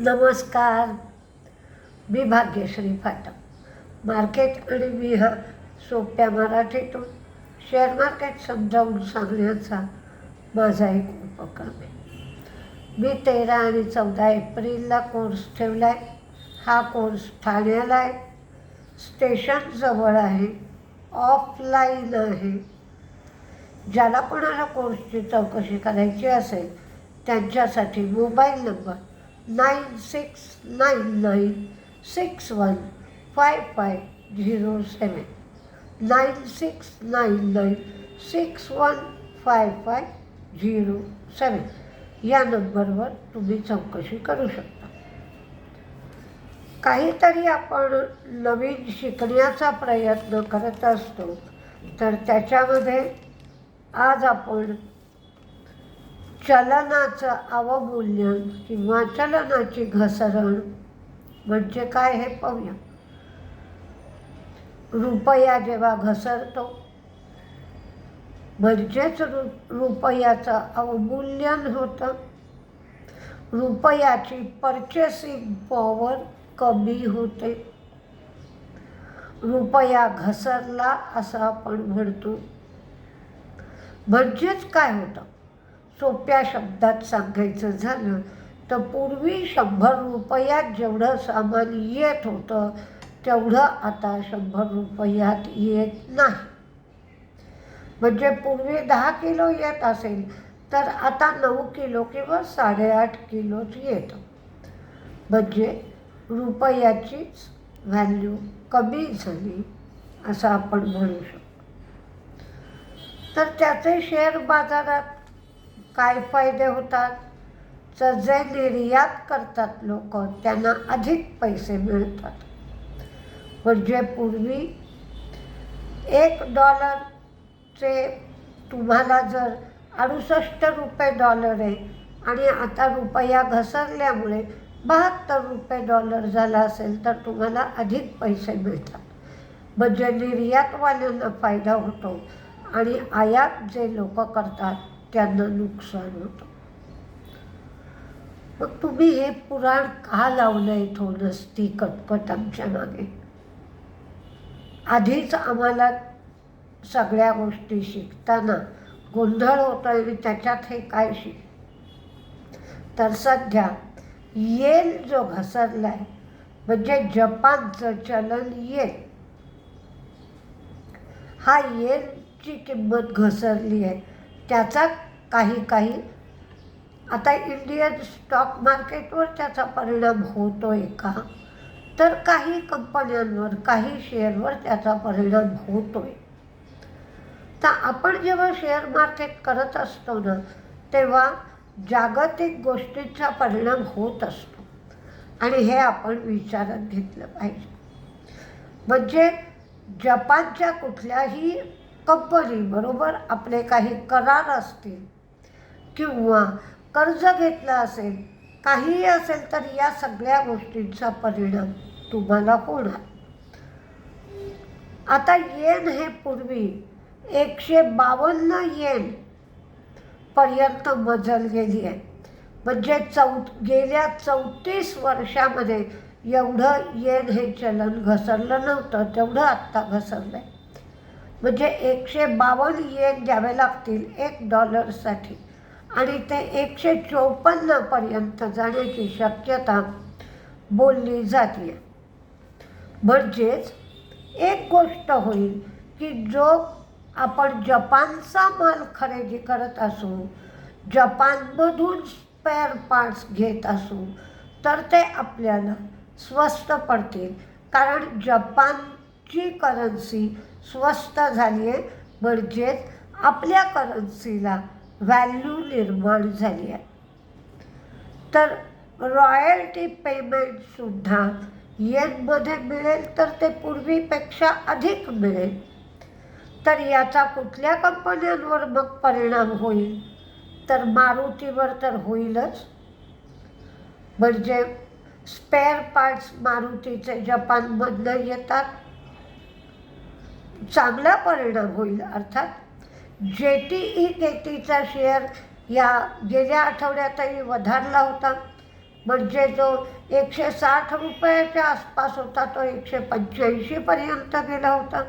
नमस्कार. मी भाग्यश्री फाटक. मार्केट आणि मी हा सोप्या मराठीतून शेअर मार्केट समजावून सांगण्याचा माझा एक उपक्रम आहे. मी तेरा आणि चौदा एप्रिलला कोर्स ठेवला आहे हा कोर्स ठाण्याला आहे. स्टेशनजवळ आहे. ऑफलाईन आहे. ज्याला कोणाला कोर्सची चौकशी करायची असेल त्यांच्यासाठी mobile number nine six nine nine six one five five zero seven nine six nine nine six one five five zero seven या नंबरवर तुम्ही चौकशी करू शकता. काहीतरी आपण नवीन शिकण्याचा प्रयत्न करत असतो तर त्याच्यामध्ये आज आपण चलनाचं अवमूल्यन किंवा चलनाची घसरण म्हणजे काय हे पाहूया. रुपया जेव्हा घसरतो म्हणजेच रु रुपयाचं अवमूल्यन होतं. रुपयाची पर्चेसिंग पॉवर कमी होते. रुपया घसरला असं आपण म्हणतो. म्हणजेच काय होतं? सोप्या शब्दात सांगायचं झालं तर पूर्वी शंभर रुपयात जेवढं सामान येत होतं तेवढं आता शंभर रुपयात येत नाही. म्हणजे पूर्वी दहा किलो येत असेल तर आता नऊ किलो किंवा साडेआठ किलोच येतं. म्हणजे रुपयाचीच व्हॅल्यू कमी झाली असं आपण म्हणू शकतो. तर त्याचे शेअर बाजारात काय फायदे होतात? तर जे निर्यात करतात लोक. त्यांना अधिक पैसे मिळतात. म्हणजे पूर्वी एक डॉलरचे तुम्हाला जर अडुसष्ट रुपये डॉलर आहे आणि आता रुपया घसरल्यामुळे बहात्तर रुपये डॉलर झाला असेल तर तुम्हाला अधिक पैसे मिळतात. म्हणजे निर्यातवाल्यांना फायदा होतो आणि आयात जे लोक करतात त्यांना नुकसान होतं. मग तुम्ही हे पुराण का लावलं आहे हो ती कटकट आमच्या मागे? आधीच आम्हाला सगळ्या गोष्टी शिकताना गोंधळ होतो आणि त्याच्यात हे काय शिक तर सध्या येल जो घसरलाय म्हणजे जपानचं चलन येल हा येलची किंमत घसरली आहे. त्याचा काही काही. आता इंडियन स्टॉक मार्केटवर त्याचा परिणाम होतो आहे का? तर काही कंपन्यांवर काही शेअरवर त्याचा परिणाम होतो आहे तर आपण जेव्हा शेअर मार्केट करत असतो ना तेव्हा जागतिक गोष्टींचा परिणाम होत असतो. आणि हे आपण विचारात घेतलं पाहिजे. म्हणजे जपानच्या कुठल्याही कंपनीबरोबर आपले काही करार असतील किंवा कर्ज घेतलं असेल काहीही असेल तर या सगळ्या गोष्टींचा परिणाम तुम्हाला होणार. आता येन हे पूर्वी एकशे बावन्न येन पर्यंत मजल गेली आहे म्हणजे चौ गेल्या चौतीस वर्षामध्ये एवढं येन हे चलन घसरलं नव्हतं तेवढं आत्ता घसरलं आहे म्हणजे एकशे बावन्न येन द्यावे लागतील एक डॉलरसाठी. आणि ते एकशे चोपन्नपर्यंत जाण्याची शक्यता बोलली जाते म्हणजेच एक गोष्ट होईल की जो आपण जपानचा माल खरेदी करत असू जपानमधून स्पेअर पार्ट्स घेत असू तर ते आपल्याला स्वस्त पडतील. कारण जपानची करन्सी स्वस्त झाली आहे म्हणजेच आपल्या करन्सीला व्हॅल्यू निर्माण झाली आहे तर रॉयल्टी पेमेंटसुद्धा येनमध्ये मिळेल तर ते पूर्वीपेक्षा अधिक मिळेल. तर याचा कुठल्या कंपन्यांवर मग परिणाम होईल? तर मारुतीवर तर होईलच. म्हणजे स्पेअर पार्ट्स मारुतीचे जपानमधनं येतात. चांगला परिणाम होईल. अर्थात जे टी ई केटीचा शेअर या गेल्या आठवड्यातही वधारला होता. म्हणजे जो एकशे साठ रुपयाच्या आसपास होता तो एकशे पंच्याऐंशीपर्यंत गेला होता.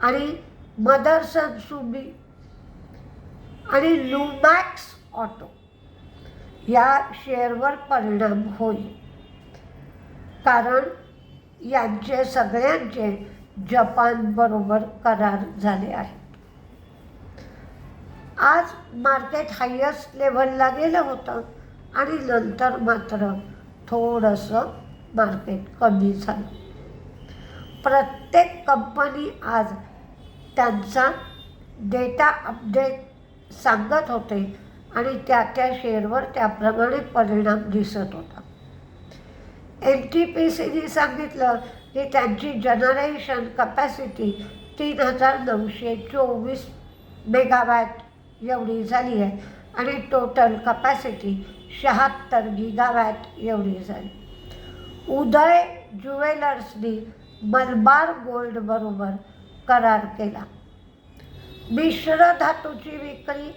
आणि मदरसन सुबी आणि लुमॅक्स ऑटो या शेअरवर परिणाम होईल. कारण यांचे सगळ्यांचे जपानबरोबर करार झाले आहेत. आज मार्केट हायस्ट लेवलला गेलं होतं आणि नंतर मात्र थोडंसं मार्केट कमी झालं. प्रत्येक कंपनी आज त्यांचा डेटा अपडेट सांगत होते आणि त्या त्या शेअरवर त्याप्रमाणे परिणाम दिसत होता. एन टी पी सीने सांगितलं की त्यांची जनरेशन कपॅसिटी तीन हजार नऊशे चोवीस मेगावॅट एवढी झाली आहे. आणि टोटल कपॅसिटी शहात्तर गिगावॅट एवढी झाली. उदय ज्युवेलर्सनी मलबार गोल्डबरोबर करार केला. मिश्र धातूची विक्री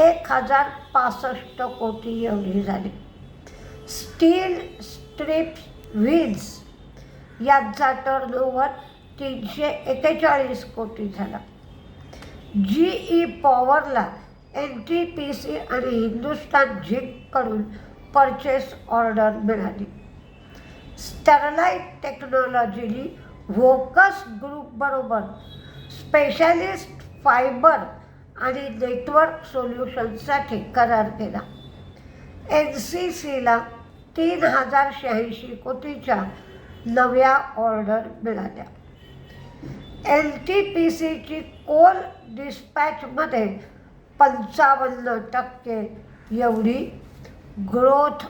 एक हजार पासष्ट कोटी एवढी झाली. स्टील स्ट्रिप्स व्हील्स यांचा टर्नओव्हर तीनशे एक्केचाळीस कोटी झाला. जी ई पॉवरला एन टी पी सी आणि हिंदुस्तान झिंककडून परचेस ऑर्डर मिळाली. स्टरलाईट टेक्नॉलॉजीनी व्होकस ग्रुपबरोबर स्पेशालिस्ट फायबर आणि नेटवर्क सोल्युशनसाठी करार केला. एन सी सीला तीन हजार शहाऐंशी कोटीच्या नव्या ऑर्डर मिळाल्या. एल टी पी सीची कोल डिस्पॅचमध्ये पंचावन्न टक्के एवढी ग्रोथ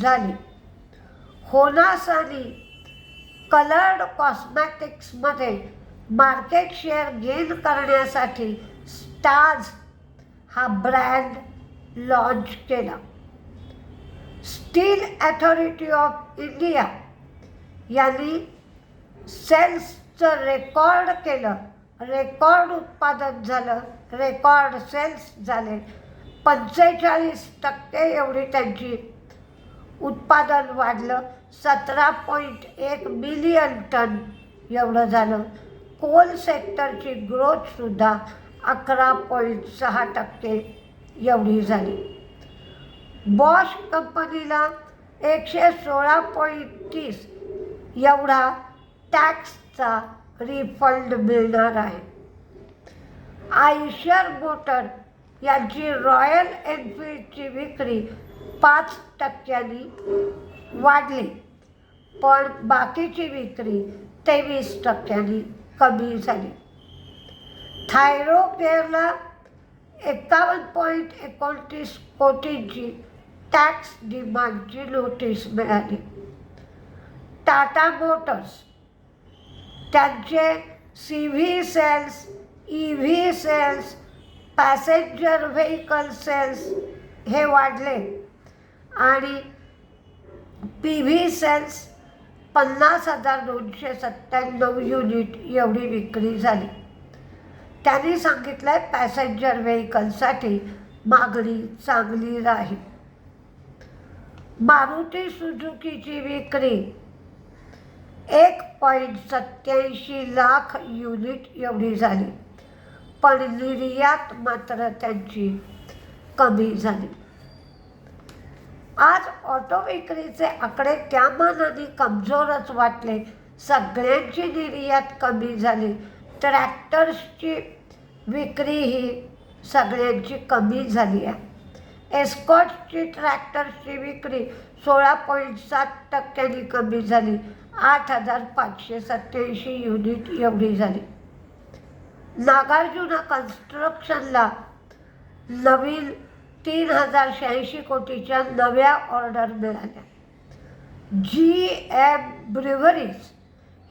झाली. होनासानी कलर्ड कॉस्मॅटिक्समध्ये मार्केट शेअर गेन करण्यासाठी स्टार्स हा ब्रँड लॉन्च केला. स्टील अथॉरिटी ऑफ इंडिया यांनी सेल्सचं रेकॉर्ड केलं. रेकॉर्ड उत्पादन झालं. रेकॉर्ड सेल्स झाले. पंचेचाळीस टक्के एवढी त्यांची उत्पादन वाढलं. सतरा पॉईंट एक मिलियन टन एवढं झालं. कोल सेक्टरची ग्रोथसुद्धा अकरा पॉईंट सहा टक्के एवढी झाली. बॉश कंपनीला एकशे सोळा पॉईंट तीस एवढा टॅक्सचा रिफंड मिळणार आहे. आयशर मोटर यांची रॉयल एनफिल्डची विक्री पाच टक्क्यांनी वाढली पण बाकीची विक्री तेवीस टक्क्यांनी कमी झाली. थायरोकेअरला एकावन्न पॉईंट एकोणतीस कोटींची टॅक्स डिमांडची नोटीस मिळाली. Tata motors. त्यांचे C V sales E V sales passenger vehicle sales हे वाढले. आणि पी व्ही सेल्स पन्नास हजार दोनशे सत्त्याण्णव युनिट एवढी विक्री झाली. त्यांनी सांगितलं आहे पॅसेंजर व्हेकलसाठी मागणी चांगली राहील. मारुती सुझुकीची विक्री एक पॉईंट सत्याऐंशी लाख युनिट एवढी झाली. पण निर्यात मात्र त्यांची कमी झाली. आज ऑटो विक्रीचे आकडे त्या मानाने कमजोरच वाटले. सगळ्यांची निर्यात कमी झाली. ट्रॅक्टर्सची विक्री ही सगळ्यांची कमी झाली आहे. एस्कॉटची ट्रॅक्टरची विक्री सोळा पॉईंट सात टक्क्यांनी कमी झाली. आठ हजार पाचशे सत्याऐंशी युनिट एवढी झाली. नागार्जुना कन्स्ट्रक्शनला नवीन तीन हजार शहाऐंशी कोटीच्या नव्या ऑर्डर मिळाल्या. जी एम ब्रिव्हरीज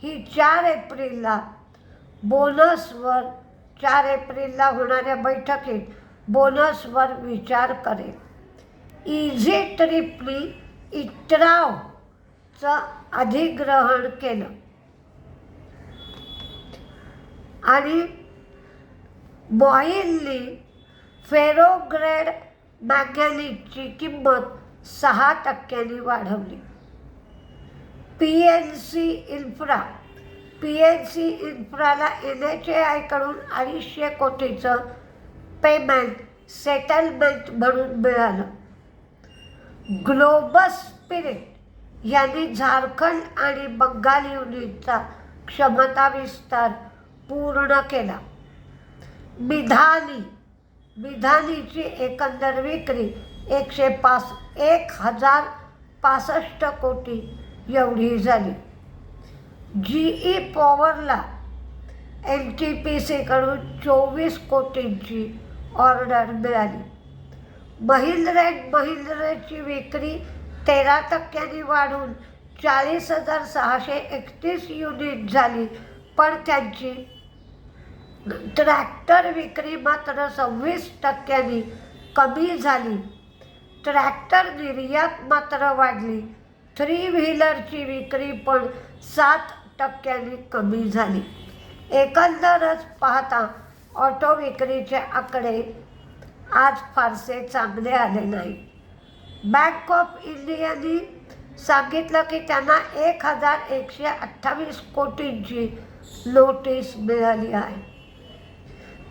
ही चार एप्रिलला बोनसवर चार एप्रिलला होणाऱ्या बैठकीत बोनसवर विचार करेल. इझी ट्रिपली इटरावचं अधिग्रहण केलं. आणि बॉईलनी फेरोग्रेड मॅगॅनिजची किंमत सहा टक्क्यांनी वाढवली. P N C infra P N C इन्फ्राला N H A आयकडून अडीचशे कोटीचं पेमेंट सेटलमेंट म्हणून मिळालं. ग्लोबल स्पिरिट यांनी झारखंड आणि बंगाल युनिटचा क्षमता विस्तार पूर्ण केला. मिधानी मिधानीची एकंदर विक्री एकशे पास एक हजार पासष्ट कोटी एवढी झाली. जी ई पॉवरला एन टी पी सीकडून चोवीस कोटींची ऑर्डर मिळाली. महिंद्रा अँड रेटची विक्री तेरा टक्क्यांनी वाढून चाळीस हजार सहाशे एकतीस युनिट झाली. पण त्यांची ट्रॅक्टर विक्री मात्र सव्वीस टक्क्यांनी कमी झाली. ट्रॅक्टर निर्यात मात्र वाढली. थ्री व्हीलरची विक्री पण सात टक्क्यांनी कमी झाली. एकंदरच पाहता ऑटो विक्रीचे आकडे आज फारसे चांगले आले नाही. बँक ऑफ इंडियानी सांगितलं की त्यांना एक हजार एकशे अठ्ठावीस कोटींची नोटीस मिळाली आहे.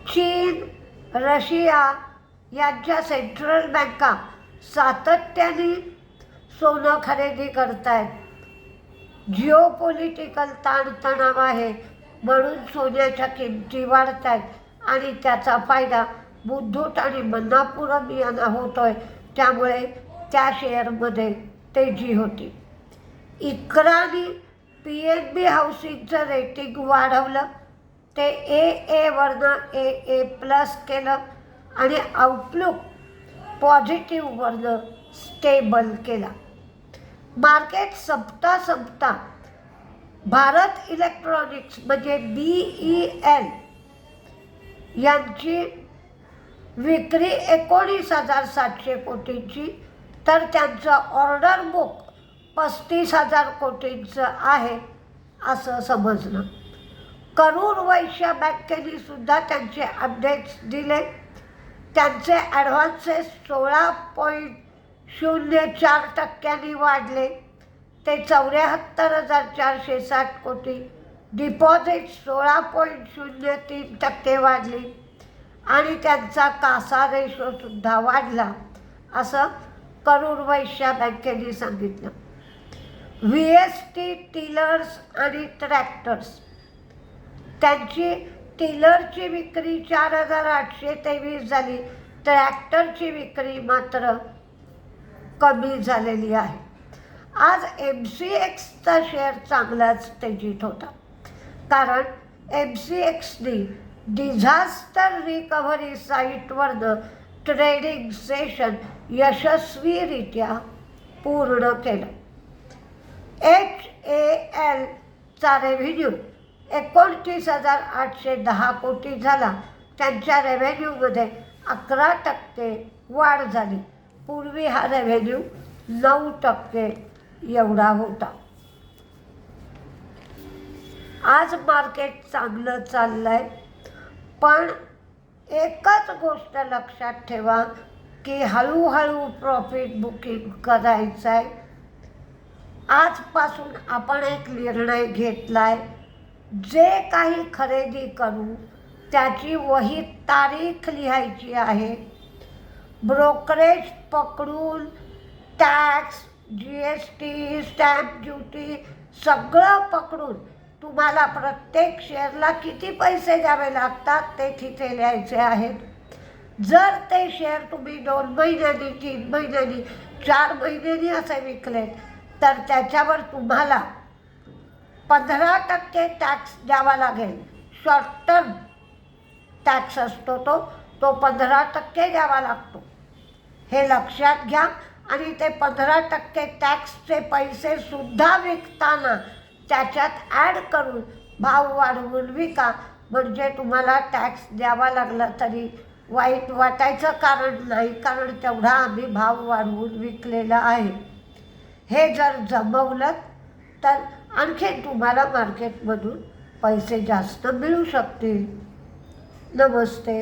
चीन रशिया यांच्या सेंट्रल बँका सातत्याने सोनं खरेदी करतायत. जिओ पॉलिटिकल ताणतणाव आहे म्हणून सोन्याच्या किमती वाढत आहेत आणि त्याचा फायदा मुद्दूट आणि मन्नापुरम यांना आहे त्यामुळे त्या शेअरमध्ये तेजी होती. इकराने पी एन बी हाऊसिंगचं रेटिंग वाढवलं. ते ए एवरनं ए ए प्लस केलं. आणि आउटलुक पॉझिटिव्हवरनं स्टेबल केला. मार्केट संपता संपता भारत इलेक्ट्रॉनिक्स म्हणजे बी ई एल यांची विक्री एकोणीस हजार सातशे कोटींची तर त्यांचं ऑर्डर बुक पस्तीस हजार कोटींचं आहे असं समजलं. करूर वैश्य बँकेने सुद्धा त्यांचे अपडेट्स दिले. त्यांचे ॲडव्हान्सेस सोळा पॉईंट शून्य चार टक्क्यांनी वाढले. ते चौऱ्याहत्तर हजार चारशे साठ कोटी डिपॉझिट सोळा पॉईंट शून्य तीन टक्के वाढली आणि त्यांचा कासा रेशोसुद्धा वाढला असं करूर वैश्या बँकेने सांगितलं. व्ही एस टी टिलर्स आणि ट्रॅक्टर्स. त्यांची टिलरची विक्री चार हजार आठशे तेवीस झाली. ट्रॅक्टरची विक्री मात्र कमी झालेली आहे. आज एम सी एक्सचा शेअर चांगलाच तेजीत होता. कारण एम सी एक्सनी डिझास्टर रिकव्हरी साईटवरनं ट्रेडिंग सेशन यशस्वीरित्या पूर्ण केलं. एच ए एलचा रेव्हेन्यू एकोणतीस हजार आठशे दहा कोटी झाला. त्यांच्या रेव्हेन्यूमध्ये अकरा टक्के वाढ झाली. पूर्वी हा रेव्हेन्यू नऊ टक्के एवढा होता. आज मार्केट चांगलं चाललं आहे पण एकच गोष्ट लक्षात ठेवा की हळूहळू प्रॉफिट बुकिंग करायचं आहे आजपासून आपण एक निर्णय घेतला आहे जे काही खरेदी करू त्याची वही तारीख लिहायची आहे. ब्रोकरेज पकडून tax G S T stamp duty सगळं पकडून तुम्हाला प्रत्येक शेअरला किती पैसे द्यावे लागतात ते तिथे लिहायचे आहेत. जर ते शेअर तुम्ही दोन महिन्यांनी तीन महिन्यांनी चार महिन्यांनी असे विकले तर त्याच्यावर तुम्हाला पंधरा टक्के टॅक्स द्यावा लागेल. शॉर्ट टर्म टॅक्स असतो तो तो पंधरा टक्के द्यावा लागतो. हे लक्षात घ्या आणि ते पंधरा टक्के टॅक्सचे पैसे सुद्धा विकताना त्याच्यात ॲड करून भाव वाढवून विका. म्हणजे तुम्हाला टॅक्स द्यावा लागला तरी वाईट वाटायचं कारण नाही कारण तेवढा आम्ही भाव वाढवून विकलेला आहे. हे जर जमवलं तर आणखीन तुम्हाला मार्केटमधून पैसे जास्त मिळू शकतील. नमस्ते.